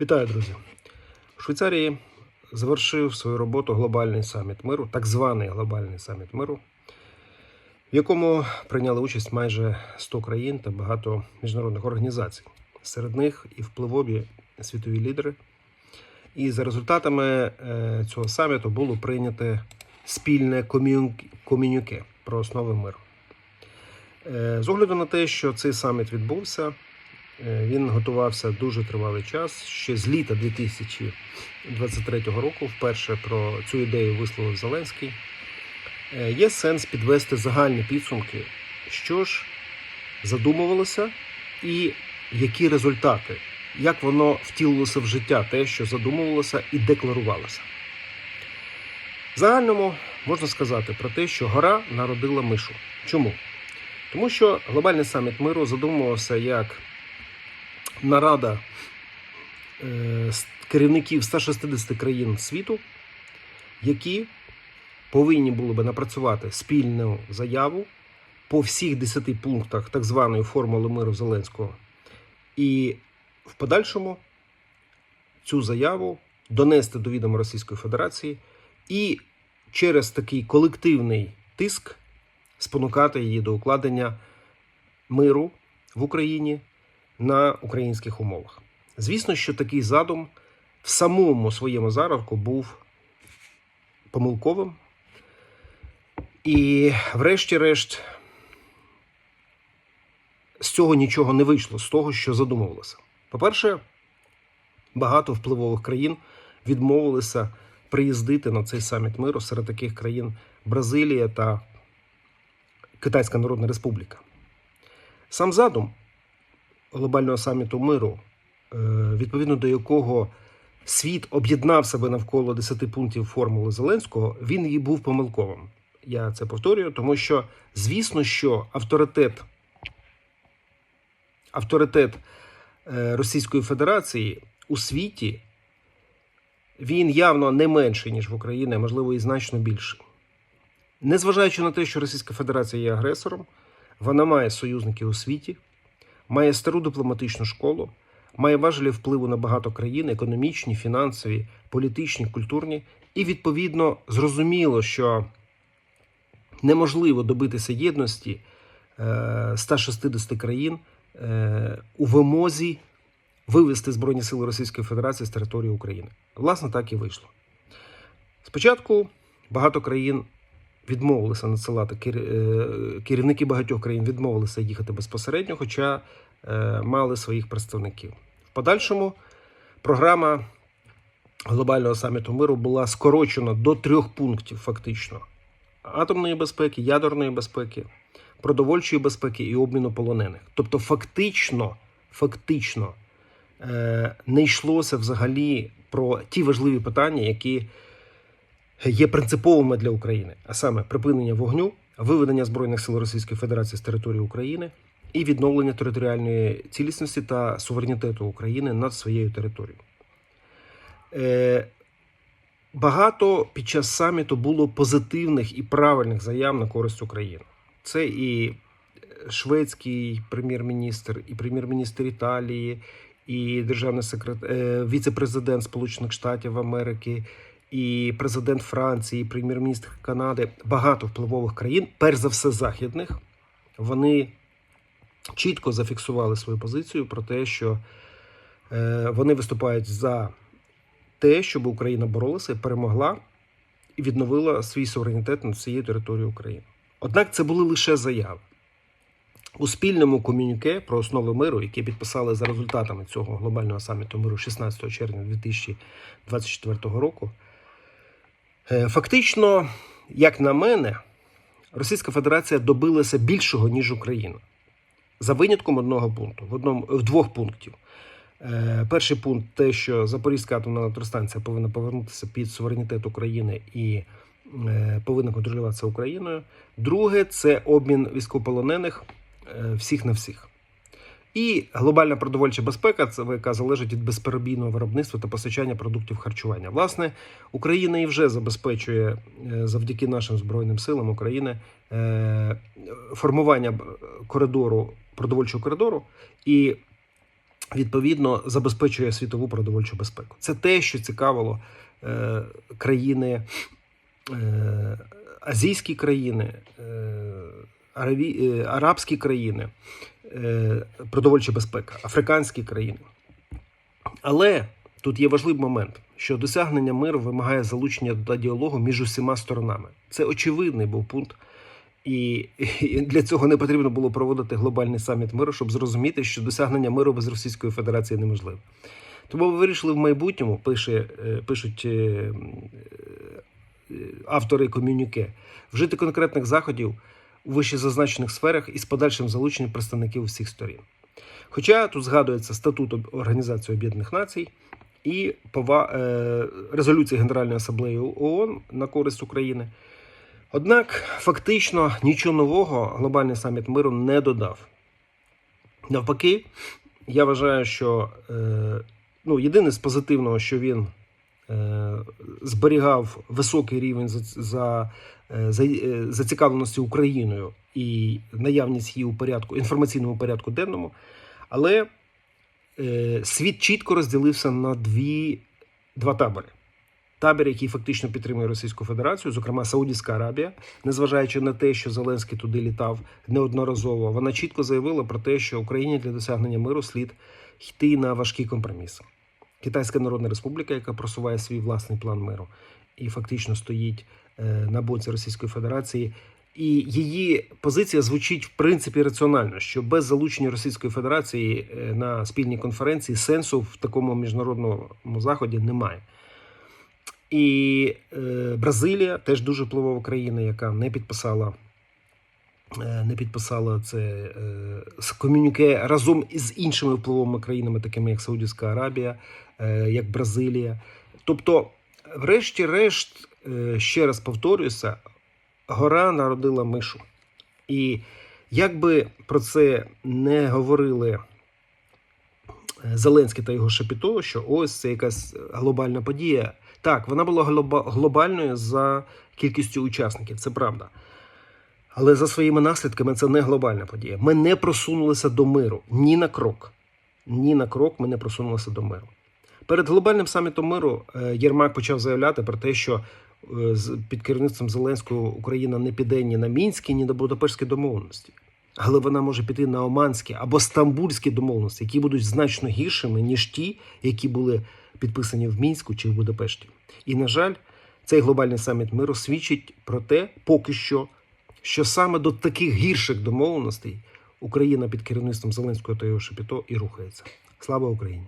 Вітаю, друзі! У Швейцарії завершив свою роботу глобальний саміт миру, так званий глобальний саміт миру, в якому прийняли участь майже 100 країн та багато міжнародних організацій. Серед них і впливові світові лідери. І за результатами е, цього саміту було прийнято спільне ком'юн- ком'юніке про основи миру. Е, З огляду на те, що цей саміт відбувся, Він готувався дуже тривалий час. Ще з літа 2023 року вперше про цю ідею висловив Зеленський. Е, Є сенс підвести загальні підсумки, що ж задумувалося, і які результати, як воно втілилося в життя, те, що задумувалося і декларувалося. В загальному можна сказати про те, що гора народила мишу. Чому? Тому що глобальний саміт миру задумувався як нарада е, керівників 160 країн світу, які повинні були би напрацювати спільну заяву по всіх 10 пунктах так званої формули миру Зеленського, і в подальшому цю заяву донести до відома Російської Федерації і через такий колективний тиск спонукати її до укладення миру в Україні на українських умовах. Звісно, що такий задум в самому своєму зародку був помилковим. І, врешті-решт, з цього нічого не вийшло, з того, що задумувалося. По-перше, багато впливових країн відмовилися приїздити на цей саміт миру серед таких країн Бразилія та Китайська Народна Республіка. Сам задум глобального саміту миру, е, відповідно до якого світ об'єднав себе навколо 10 пунктів формули Зеленського, він і був помилковим. Я це повторюю, тому що, звісно, що авторитет, авторитет е, Російської Федерації у світі він явно не менший, ніж в Україні, а можливо і значно більший. Незважаючи на те, що Російська Федерація є агресором, вона має союзників у світі, має стару дипломатичну школу, має важелі впливу на багато країн, економічні, фінансові, політичні, культурні, і відповідно зрозуміло, що неможливо добитися єдності е, 160 країн е, у вимозі вивести Збройні сили Російської Федерації з території України. Власне, так і вийшло. Спочатку багато країн відмовилися надсилати е, керівники багатьох країн відмовилися їхати безпосередньо, хоча е, мали своїх представників. В подальшому програма глобального саміту миру була скорочена до трьох пунктів, фактично: атомної безпеки, ядерної безпеки, продовольчої безпеки і обміну полонених. Тобто, фактично, фактично е, не йшлося взагалі про ті важливі питання, які є принциповими для України, а саме припинення вогню, виведення збройних сил Російської Федерації з території України і відновлення територіальної цілісності та суверенітету України над своєю територією. Е, багато під час саміту було позитивних і правильних заяв на користь України. Це і шведський прем'єр-міністр, і прем'єр-міністр Італії, і державний секретар, віце-президент Сполучених Штатів Америки, і президент Франції, і прем'єр-міністр Канади, багато впливових країн, перш за все західних, вони чітко зафіксували свою позицію про те, що е, вони виступають за те, щоб Україна боролася перемогла і відновила свій суверенітет над всією територією України. Однак це були лише заяви. У спільному комюніке про основи миру, яке підписали за результатами цього глобального саміту миру 16 червня 2024 року, фактично, як на мене, Російська Федерація добилася більшого, ніж Україна. За винятком одного пункту, в одному в двох пунктів. Е, Перший пункт те, що Запорізька атомна електростанція повинна повернутися під суверенітет України і е, повинна контролюватися Україною. Друге це обмін військовополонених е, всіх на всіх. І глобальна продовольча безпека, це яка залежить від безперебійного виробництва та постачання продуктів харчування. Власне, Україна і вже забезпечує е, завдяки нашим збройним силам України е, формування коридору продовольчого коридору і відповідно забезпечує світову продовольчу безпеку. Це те, що цікавило е, країни, е, азійські країни, е, е, арабські країни, е, продовольча безпека, африканські країни. Але тут є важливий момент, що досягнення миру вимагає залучення до діалогу між усіма сторонами. Це очевидний був пункт. І, для цього не потрібно було проводити глобальний саміт миру, щоб зрозуміти, що досягнення миру без Російської Федерації неможливе. Тому ми вирішили в майбутньому, пише, е, пишуть е, е, автори комюніке, вжити конкретних заходів у вищезазначених сферах із подальшим залученням представників усіх сторін. Хоча тут згадується статут Організації Об'єднаних Націй і е, резолюція Генеральної асамблеї ООН на користь України. Однак фактично нічого нового глобальний саміт миру не додав. Навпаки, я вважаю, що е, ну, єдине з позитивного, що він зберігав високий рівень за, за, е, е, зацікавленості Україною і наявність її у порядку, інформаційному порядку денному. Але е, світ чітко розділився на дві, два табори. Табір, який фактично підтримує Російську Федерацію, зокрема Саудівська Аравія, незважаючи на те, що Зеленський туди літав неодноразово, вона чітко заявила про те, що Україні для досягнення миру слід йти на важкі компроміси. Китайська Народна Республіка, яка просуває свій власний план миру і фактично стоїть е, на боці Російської Федерації. І її позиція звучить в принципі раціонально, що без залучення Російської Федерації е, на спільній конференції сенсу в такому міжнародному заході немає. І е, Бразилія теж дуже впливова країна, яка не підписала, не підписала це е, комюніке разом із іншими впливовими країнами, такими як Саудівська Аравія, е, як Бразилія. Тобто, врешті-решт, е, ще раз повторююся, гора народила мишу. І як би про це не говорили е, Зеленський та його Шепіто, що ось це якась глобальна подія. Так, вона була глоба- глобальною за кількістю учасників, це правда. Але за своїми наслідками це не глобальна подія. Ми не просунулися до миру ні на крок. Ні на крок ми не просунулися до миру. Перед глобальним самітом миру е, Єрмак почав заявляти про те, що е, під керівництвом Зеленського Україна не піде ні на мінські, ні на Будапештські домовленості. Але вона може піти на Оманські або Стамбульські домовленості, які будуть значно гіршими, ніж ті, які були підписані в Мінську чи в Будапешті. І, на жаль, цей глобальний саміт миру свідчить про те, поки що, що саме до таких гірших домовленостей Україна під керівництвом Зеленського та його Шепіто і рухається. Слава Україні!